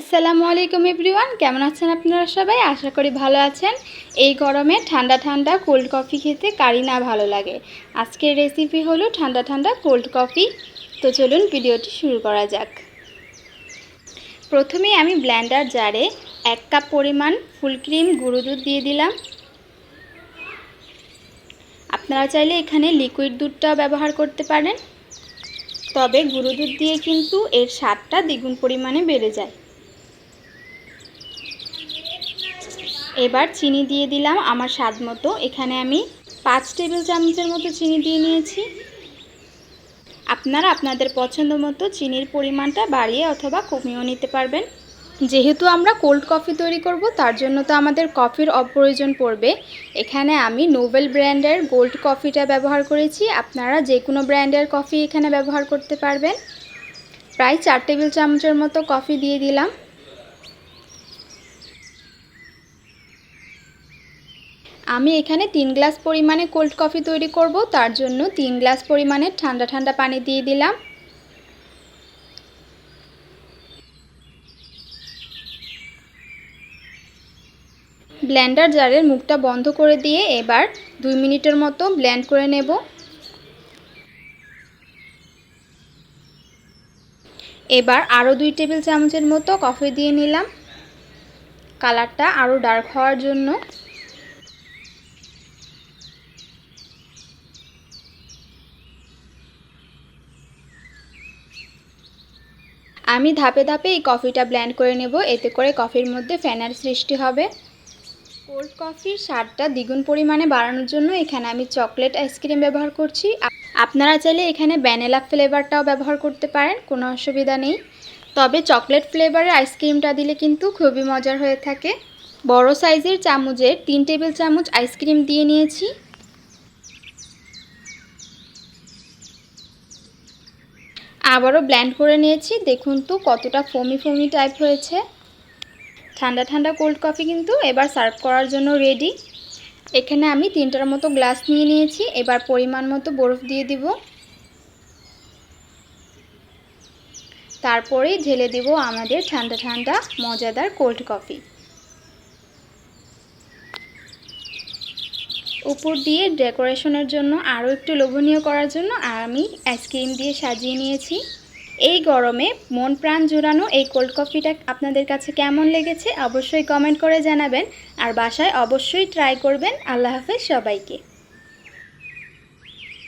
আসসালামু আলাইকুম এভরিওয়ান, কেমন আছেন আপনারা সবাই? আশা করি ভালো আছেন। এই গরমে ঠান্ডা ঠান্ডা কোল্ড কফি খেতে কারি না ভালো লাগে। আজকের রেসিপি হলো ঠান্ডা ঠান্ডা কোল্ড কফি। তো চলুন ভিডিওটি শুরু করা যাক। প্রথমে আমি ব্ল্যান্ডার জারে এক কাপ পরিমাণ ফুল ক্রিম গুঁড়ো দুধ দিয়ে দিলাম। আপনারা চাইলে এখানে লিকুইড দুধটাও ব্যবহার করতে পারেন। তবে গুঁড়ো দুধ দিয়ে কিন্তু এর স্বাদটা দ্বিগুণ পরিমাণে বেড়ে যায়। এবার চিনি দিয়ে দিলাম আমার স্বাদ মতো। এখানে আমি পাঁচ টেবিল চামচের মতো চিনি দিয়ে নিয়েছি। আপনারা আপনাদের পছন্দ মতো চিনির পরিমাণটা বাড়িয়ে অথবা কমিয়েও নিতে পারবেন। যেহেতু আমরা কোল্ড কফি তৈরি করব, তার জন্য তো আমাদের কফির অপ্রয়োজন পড়বে। এখানে আমি নোবেল ব্র্যান্ডের গোল্ড কফিটা ব্যবহার করেছি। আপনারা যে কোনো ব্র্যান্ডের কফি এখানে ব্যবহার করতে পারবেন। প্রায় চার টেবিল চামচের মতো কফি দিয়ে দিলাম। আমি এখানে তিন গ্লাস পরিমাণে কোল্ড কফি তৈরি করব, তার জন্য তিন গ্লাস পরিমাণে ঠান্ডা ঠান্ডা পানি দিয়ে দিলাম। ব্ল্যান্ডার জারের মুখটা বন্ধ করে দিয়ে এবার দুই মিনিটের মতো ব্ল্যান্ড করে নেব। এবার আরও দুই টেবিল চামচের মতো কফি দিয়ে নিলাম। কালারটা আরও ডার্ক হওয়ার জন্য। আমি ধাপে ধাপে এই কফিটা ব্ল্যান্ড করে নেব, এতে করে কফির মধ্যে ফ্যানার সৃষ্টি হবে। কোল্ড কফির স্বাদটা দ্বিগুণ পরিমাণে বাড়ানোর জন্য এখানে আমি চকলেট আইসক্রিম ব্যবহার করছি। আপনারা চাইলে এখানে ভ্যানিলা ফ্লেভারটাও ব্যবহার করতে পারেন, কোনো অসুবিধা নেই। তবে চকলেট ফ্লেভারের আইসক্রিমটা দিলে কিন্তু খুবই মজার হয়ে থাকে। বড় সাইজের চামচের তিন টেবিল চামচ আইসক্রিম দিয়ে নিয়েছি। আবারও ব্ল্যান্ড করে নিয়েছি। দেখুন তো কতটা ফমি ফমি টাইপ হয়েছে। ঠান্ডা ঠান্ডা কোল্ড কফি কিন্তু এবার সার্ভ করার জন্য রেডি এখানে আমি তিনটার মতো গ্লাস নিয়ে নিয়েছি। এবার পরিমাণ মতো বরফ দিয়ে দিব। তারপরেই ঢেলে দিব আমাদের ঠান্ডা ঠান্ডা মজাদার কোল্ড কফি উপর দিয়ে ডেকোরেশনের জন্য আরও একটু লোভনীয় করার জন্য আমি আইসক্রিম দিয়ে সাজিয়ে নিয়েছি। এই গরমে মন প্রাণ জোরানো এই কোল্ড কফিটা আপনাদের কাছে কেমন লেগেছে অবশ্যই কমেন্ট করে জানাবেন। আর বাসায় অবশ্যই ট্রাই করবেন। আল্লাহ হাফেজ সবাইকে।